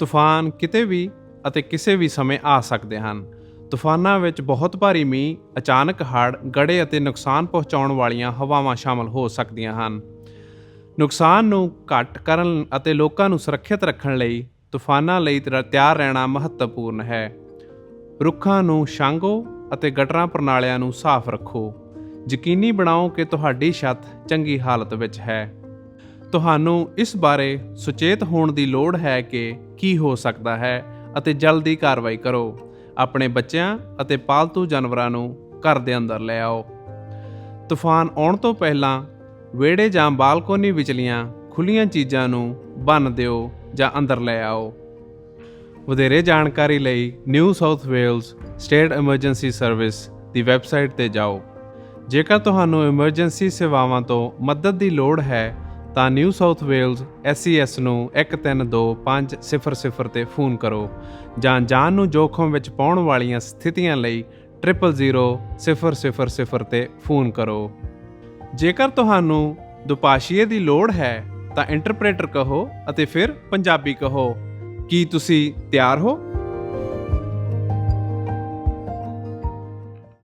ਤੂਫਾਨ ਕਿਤੇ ਵੀ ਅਤੇ ਕਿਸੇ ਵੀ ਸਮੇਂ ਆ ਸਕਦੇ ਹਨ। ਤੂਫਾਨਾਂ ਵਿੱਚ ਬਹੁਤ ਭਾਰੀ ਮੀਂਹ, ਅਚਾਨਕ ਹੜ੍ਹ ਗੜੇ ਅਤੇ ਨੁਕਸਾਨ ਪਹੁੰਚਾਉਣ ਵਾਲੀਆਂ ਹਵਾਵਾਂ ਸ਼ਾਮਲ ਹੋ ਸਕਦੀਆਂ ਹਨ। ਨੁਕਸਾਨ ਨੂੰ ਘੱਟ ਕਰਨ ਅਤੇ ਲੋਕਾਂ ਨੂੰ ਸੁਰੱਖਿਅਤ ਰੱਖਣ ਲਈ ਤੂਫਾਨਾਂ ਲਈ ਤਿਆਰ ਰਹਿਣਾ ਮਹੱਤਵਪੂਰਨ ਹੈ। ਰੁੱਖਾਂ ਨੂੰ ਛਾਂਗੋ ਅਤੇ ਗਟਰਾਂ ਪ੍ਰਣਾਲਿਆਂ ਨੂੰ ਸਾਫ਼ ਰੱਖੋ। ਯਕੀਨੀ ਬਣਾਓ ਕਿ ਤੁਹਾਡੀ ਛੱਤ ਚੰਗੀ ਹਾਲਤ ਵਿੱਚ ਹੈ। ਤੁਹਾਨੂੰ ਇਸ ਬਾਰੇ ਸੁਚੇਤ ਹੋਣ ਦੀ ਲੋੜ ਹੈ ਕਿ ਕੀ ਹੋ ਸਕਦਾ ਹੈ ਅਤੇ ਜਲਦੀ ਕਾਰਵਾਈ ਕਰੋ। ਆਪਣੇ ਬੱਚਿਆਂ ਅਤੇ ਪਾਲਤੂ ਜਾਨਵਰਾਂ ਨੂੰ ਘਰ ਦੇ ਅੰਦਰ ਲੈ ਆਓ। ਤੂਫਾਨ ਆਉਣ ਤੋਂ ਪਹਿਲਾਂ ਵਿਹੜੇ ਜਾਂ ਬਾਲਕੋਨੀ ਵਿਚਲੀਆਂ ਖੁੱਲੀਆਂ ਚੀਜ਼ਾਂ ਨੂੰ ਬੰਨ ਦਿਓ ਜਾਂ ਅੰਦਰ ਲੈ ਆਓ। ਵਧੇਰੇ ਜਾਣਕਾਰੀ ਲਈ New South Wales state emergency service ਦੀ ਵੈਬਸਾਈਟ ਤੇ ਜਾਓ। ਜੇਕਰ ਤੁਹਾਨੂੰ ਐਮਰਜੈਂਸੀ ਸੇਵਾਵਾਂ ਤੋਂ ਮਦਦ ਦੀ ਲੋੜ ਹੈ ਤਾਂ ਨਿਊ ਸਾਊਥ ਵੇਲਜ਼ SES ਨੂੰ 132500 ਤੇ ਫੋਨ ਕਰੋ ਜਾਂ ਜਾਨ ਨੂੰ ਜੋਖਮ ਵਿੱਚ ਪਾਉਣ ਵਾਲੀਆਂ ਸਥਿਤੀਆਂ ਲਈ 000 ਤੇ ਫੋਨ ਕਰੋ। ਜੇਕਰ ਤੁਹਾਨੂੰ ਦੁਪਾਸ਼ੀਏ ਦੀ ਲੋੜ ਹੈ, ਤਾਂ ਇੰਟਰਪ੍ਰੀਟਰ ਕਹੋ ਅਤੇ ਫਿਰ ਪੰਜਾਬੀ ਕਹੋ। ਕੀ ਤੁਸੀਂ ਤਿਆਰ ਹੋ?